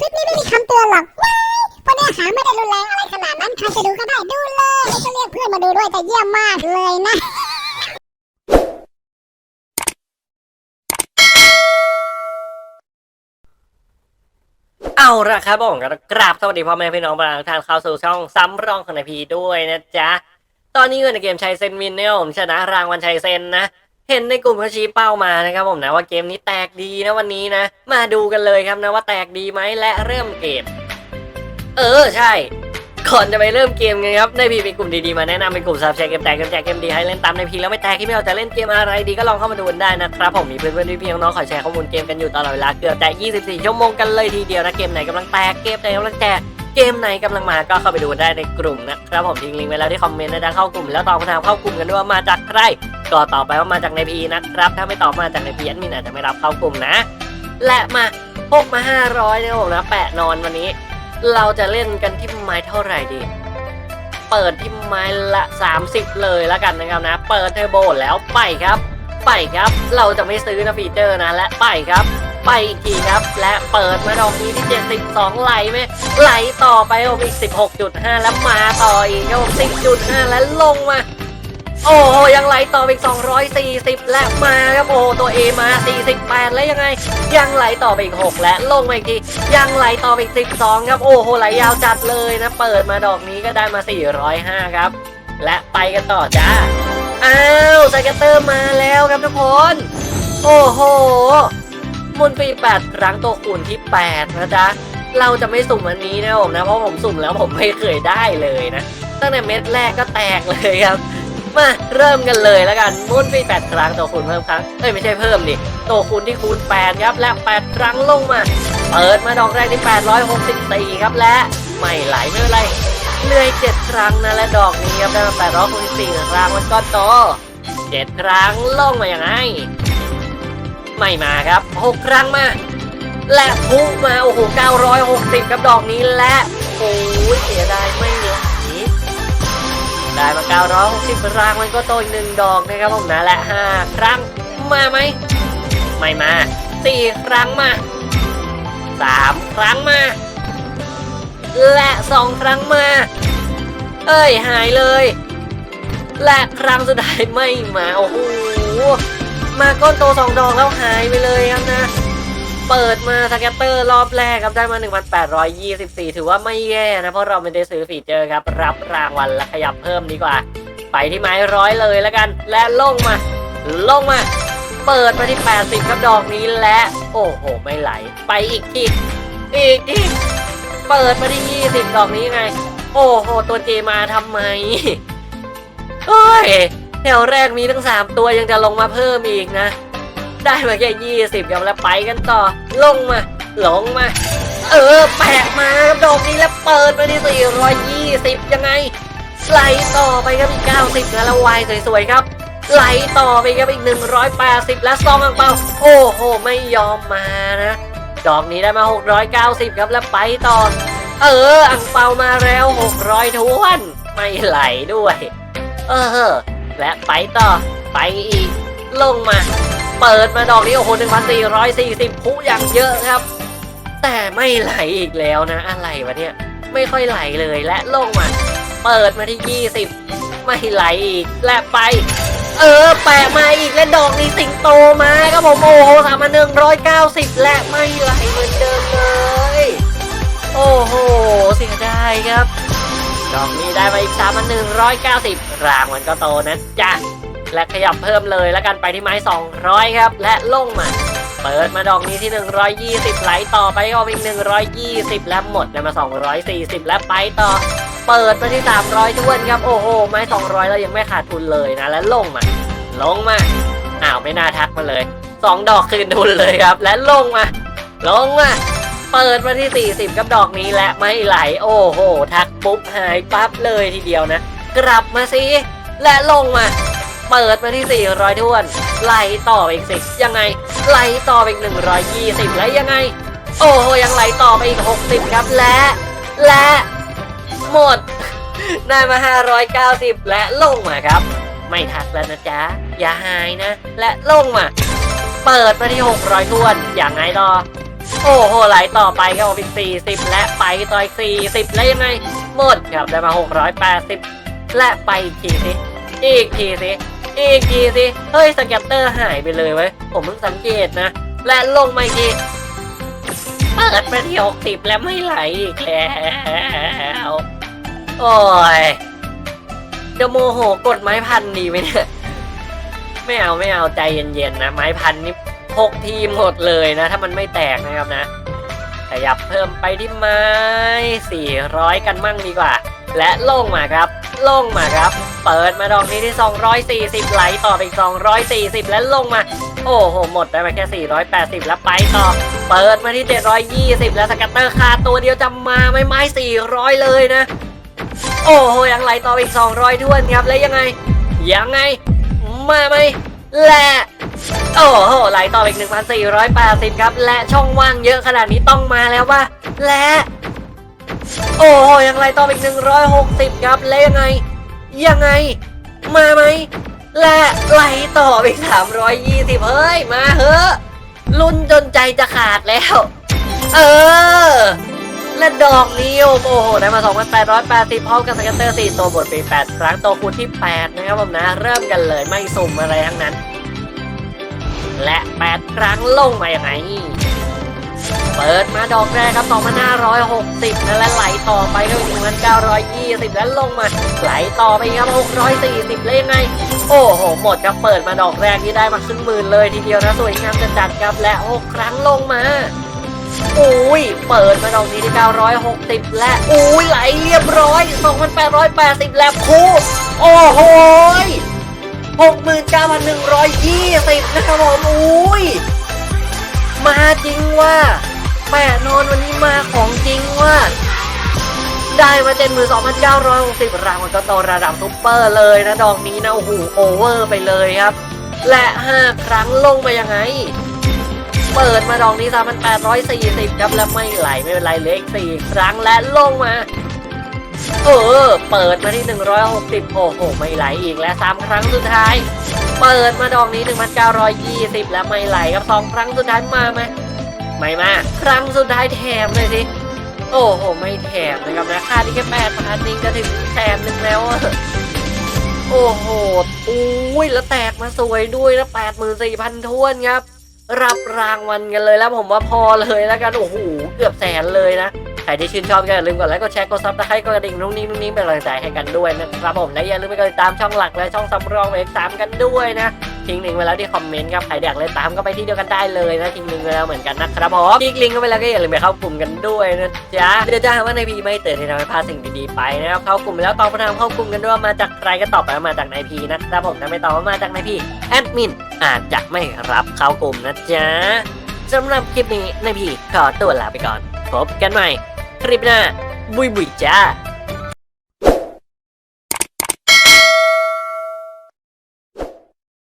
คลิปนี้ไม่มีคำเตือนหรอกว้ายเพราะเนื้อหาไม่ได้รุนแรงอะไรขนาดนั้นใครจะดูก็ได้ดูเลยแล้วก็เรียกเพื่อนมาดูด้วยแต่เยี่ยมมากเลยนะ เอาละครับผมก็กราบสวัสดีพ่อแม่พี่น้องประชาชนเข้าสู่ช่องซ้ำรองของนายพีด้วยนะจ๊ะ ตอนนี้อยู่ในเกมชัยเซนมินเนี่ยผมชนะรางวัลชัยเซนนะ เห็นในกลุ่มเขาชี้เป้ามานะครับผมนะว่าเกมนี้แตกดีนะวันนี้นะ มาดูกันเลยครับนะว่าแตกดีไหมและเริ่มเกม เออใช่ก่อนจะไปเริ่มเกมกันครับในพีมีกลุ่มดีๆมาแนะนำเป็นกลุ่มซับแชร์เกมแตกเกมแจกเกมดีให้เล่นตามในพีแล้วไม่แตกที่ไม่เอาจะเล่นเกมอะไรดีก็ลองเข้ามาดูกันได้นะครับผมมีเพื่อนๆพี่ๆน้องๆขอแชร์ข้อมูลเกมกันอยู่ตลอดเวลาเกือบแต่24 ชั่วโมงกันเลยทีเดียวนะเกมไหนกำลังแตกเกมไหนกำลังแจกเกมไหนกำลังมาก็เข้าไปดูได้ในกลุ่มนะครับผมทิ้งลิงก์ไว้แล้วที่คอมเมนต์นะจ๊ะเข้ากลุ่มแล้วตอบคำถามเข้ากลุ่มกันด้วยว่ามาจากใคร ก็ตอบไปว่ามาจากในพีนะครับถ้าไม่ตอบมาจากในพีแอดมินอาจจะไม่รับเข้ากลุ่มนะ และมาพกมา500นะครับผมนะแปะนอนวันนี้ เราจะเล่นกันที่ไม้เท่าไหร่ดี เปิดที่ไม้ละ 30 เลยแล้วกันนะครับนะ เปิดเทอร์โบแล้วไปครับ ไปครับ เราจะไม่ซื้อนะฟีเจอร์นะและไปครับไปอีกทีครับ และเปิดมาดอกนี้ที่ 72 ไหลไหมไหลต่อไปผมอีก 16.5 แล้วมาต่ออีกครับผม10.5 แล้วลงมา โอ้ยังไหลต่ออีก 240 และมาครับโอ้ตัว A มา 48 แล้วยังไง ยังไหลต่อไปอีก 6 และลงมาอีกทียังไหลต่อไปอีก 12 ครับ โอ้โหไหลยาวจัดเลยนะ เปิดมาดอกนี้ก็ได้มา 405 ครับ และไปกันต่อจ้าอ้าวสเก็ตเตอร์มาแล้วครับทุกคน โอ้โหมุนฟรี8 ครั้งตัวคูณที่ 8 นะจ๊ะเราจะไม่สุ่มอันนี้นะผมนะ เพราะผมสุ่มแล้วผมไม่เคยได้เลยนะ ตั้งแต่เม็ดแรกก็แตกเลยครับ มาเริ่มกันเลยแล้วกันมุนฟรี8ครั้งตัวคูณเพิ่มครั้งเอ้ยไม่ใช่เพิ่มดิตัวคูณที่คูณ8ครับและ8ครั้งลงมา เปิดมาดอกแรกที่864ครับและไม่ไหลไม่เป็นไรเลื่อย7ครั้งนะและดอกนี้ครับได้มา864ครั้งมันก็โต7ครั้งลงมาอย่างไงไม่มาครับ6ครั้งมา และพุ่งมาโอ้โห960กับดอกนี้และโอ้ยเสียดายไม่ ได้มา960ครั้งมันก็โตอีกหนึ่งดอกนะครับผมนะและ5ครั้งมาไหมไม่มา4ครั้งมา3ครั้งมา และ2ครั้งมา เอ้ยหายเลย และครั้งสุดท้ายไม่มาโอ้โหมาก้นโตสองดอกแล้วหายไปเลยครับนะ เปิดมาสแกตเตอร์รอบแรกครับได้มา 1,824 ถือว่าไม่แย่นะ เพราะเราไม่ได้ซื้อฟีเจอร์ครับ รับรางวัลและขยับเพิ่มดีกว่า ไปที่ไม้ร้อยเลยแล้วกัน และลงมา ลงมา เปิดมาที่ 80 ครับดอกนี้และ โอ้โห ไม่ไหล ไปอีกทีอีกทีเปิดมาที่ 20 ดอกนี้ไง โอ้โห ตัวเจมาทำไมเฮ้ยแถวแรกมีทั้ง 3 ตัวยังจะลงมาเพิ่มอีกนะ ได้มาแค่20ครับแล้วไปกันต่อ ลงมา หลงมา เออ แปะมาครับดอกนี้แล้วเปิดมาที่420ยังไงไหลต่อไปครับอีก90นะแล้ววายสวยๆครับไหลต่อไปครับอีก 180 และซองอังเปาโอ้โห ไม่ยอมมานะ ดอกนี้ได้มา 690 ครับแล้วไปต่อ เอออังเปามาแล้ว 600ทวน ไม่ไหลด้วย เออ และไปต่อ ไปอีก ลงมา เปิดมาดอกนี้โอ้โห1,440ผู้อย่างเยอะครับ แต่ไม่ไหลอีกแล้วนะ อะไรวะเนี่ยไม่ค่อยไหลเลยและลงมาเปิดมาที่ 20 ไม่ไหลอีกและไป เออ แปะมาอีกและดอกนี้สิงโตมาครับผมโอ้โหสามพันหนึ่งร้อยเก้าสิบและไม่ไหลเหมือนเดิมเลย โอ้โหเสียดายครับดอกนี้ได้มาอีก3 1 9 0รางมันก็โตนะจ๊ะ และขยับเพิ่มเลยแล้วกันไปที่ไม้ 200 ครับ และลงมา เปิดมาดอกนี้ที่ 120 ไหลต่อไปก็อีก120 และหมดได้มา 240 และไปต่อ เปิดมาที่ 300ทวนครับโอ้โหไม้ 200 เรายังไม่ขาดทุนเลยนะ และลงมา ลงมาอ้าวไม่น่าทักมาเลย 2 ดอกคืนทุนเลยครับ และลงมา ลงมาเปิดมาที่ 40 กับดอกนี้และไม่ไหล โอ้โห ทักปุ๊บหายปั๊บเลยทีเดียวนะ กลับมาสิ และลงมา เปิดมาที่ 400ท้วนไหลต่อไปอีกสิยังไงไหลต่อไปอีก 120 แล้วยังไง โอ้โหยังไหลต่อไปอีก 60 ครับและ และ หมด ได้มา 590 และลงมาครับ ไม่ทักแล้วนะจ๊ะ อย่าหายนะ และลงมา เปิดมาที่ 600ท้วน อย่างไงต่อโอ้โหไหลต่อไปครับผมอีก40 และไปต่ออีก40 แล้วยังไง หมดครับได้มา 680 และไปอีกทีสิอีกทีสิ อีกทีสิเฮ้ยสแกตเตอร์หายไปเลยเว้ผมเพิ่งสังเกตนะ และลงมาอีกทีเปิดไปที่60แล้วไม่ไหลอีกแล้วโอ้ยจะโมโหกดไม้พันดีไหมเนี่ยไม่เอาไม่เอาใจเย็นๆนะ ไม้พันนี่หกทีมหมดเลยนะ ถ้ามันไม่แตกนะครับนะ ขยับเพิ่มไปที่ไม้400กันมั่งดีกว่า และลงมาครับ ลงมาครับ เปิดมาดอกนี้ที่ 240 ไหลต่อไปอีก 240 และลงมา โอ้โห หมดได้มาแค่ 480 แล้วไปต่อ เปิดมาที่ 720 แล้วสกัตเตอร์คาตัวเดียวจะมาไม่ไม้400 เลยนะ โอ้โห ยังไหลต่ออีก 200ท้วนครับ แล้วยังไง ยังไง มาไหมและ โอ้โห ไหลต่ออีก 1,480 ครับ และช่องว่างเยอะขนาดนี้ต้องมาแล้วว่า และ โอ้โห ยังไหลต่ออีก 160 ครับ และยังไง ยังไง มาไหม และไหลต่ออีก320 เฮ้ย มาเถอะลุ้นจนใจจะขาดแล้ว เออ และดอกนี้โอ้โหได้มา 2,880พร้อมกับสแกตเตอร์ 4 ตัวบทไป8ครั้งตัวคูณที่ 8 นะครับผมนะ เริ่มกันเลยไม่สุ่มอะไรทั้งนั้น และ 8 ครั้งลงมาอย่างไง เปิดมาดอกแรกครับ2,560นะและไหลต่อไปก็1,920แล้วลงมา ไหลต่อไปครับ640เลยยังไง โอ้โห หมดครับเปิดมาดอกแรกที่ได้มาครึ่งหมื่นเลยทีเดียวนะสวยงามจัดจัดๆครับและ6ครั้งลงมาอุ้ย เปิดมาดอกนี้ที่960 และ อุ้ยไหลเรียบร้อย 2,880 และคู่ โอ้โหย69,120 นะครับผมอุ้ย มาจริงว่า แปะนอนวันนี้มาของจริงว่า ได้มาเจ็ดหมื่นสองพันเก้าร้อยหกสิบรางวัลก็โตระดับซุปเปอร์เลยนะดอกนี้นะโอ้โหโอเวอร์ไปเลยครับ และห้าครั้งลงไปยังไง เปิดมาดอกนี้3,840ครับแล้วไม่ไหลไม่เป็นไรเลืออีก4ครั้งและลงมาเออ เปิดมาที่ 160 โอ้โห ไม่ไหลอีกและ3ครั้งสุดท้าย เปิดมาดอกนี้ 1,920 แล้วไม่ไหลครับ2ครั้งสุดท้ายมาไหม ไม่มาครั้งสุดท้ายแถมเลยสิ โอ้โห ไม่แถมนะครับนะค่าที่แค่แปดพันนิงจะถึงแสนหนึ่งแล้วโอ้โหอุ้ยแล้วแตกมาสวยด้วยนะ84,000ท้วนครับ รับรางวัลกันเลยแล้วผมว่าพอเลยแล้วกันโอ้โหเกือบแสนเลยนะใครที่ชื่นชอบก็อย่าลืมกดไลค์กดแชร์กดซับสไครต์กดกระดิ่งนุ่งนิ้งนุ่งนิ้งเป็นกำลังใจให้กันด้วยนะครับผมและอย่าลืมไปกดติดตามช่องหลักและช่องสำรองเอกสามกันด้วยนะ ทิ้งลิงก์ไว้แล้วที่คอมเมนต์ครับใครอยากเลยตามก็ไปที่เดียวกันได้เลยนะทิ้งลิงก์ไว้แล้วเหมือนกันนะครับผมทิ้งลิงก์ก็ไปแล้วก็อย่าลืมไปเข้ากลุ่มกันด้วยนะจ๊ะเดี๋ยวจะหาว่าในพีไม่เตือนที่ทำให้พลาดสิ่งดีๆไปนะครับเข้ากลุ่มแล้วตอบคำถามเข้ากลุ่มกันด้วยว่ามาจากใครก็ตอบไปว่ามาจากในพีนะครับผมถ้าไม่ตอบว่ามาจากในพีแอดมินอาจจะไม่รับเข้ากลุ่มนะจ๊ะสำหรับคลิปนี้ในพี่ขอตัวลาไปก่อน พบกันใหม่คลิปหน้าบุยบุยจ้า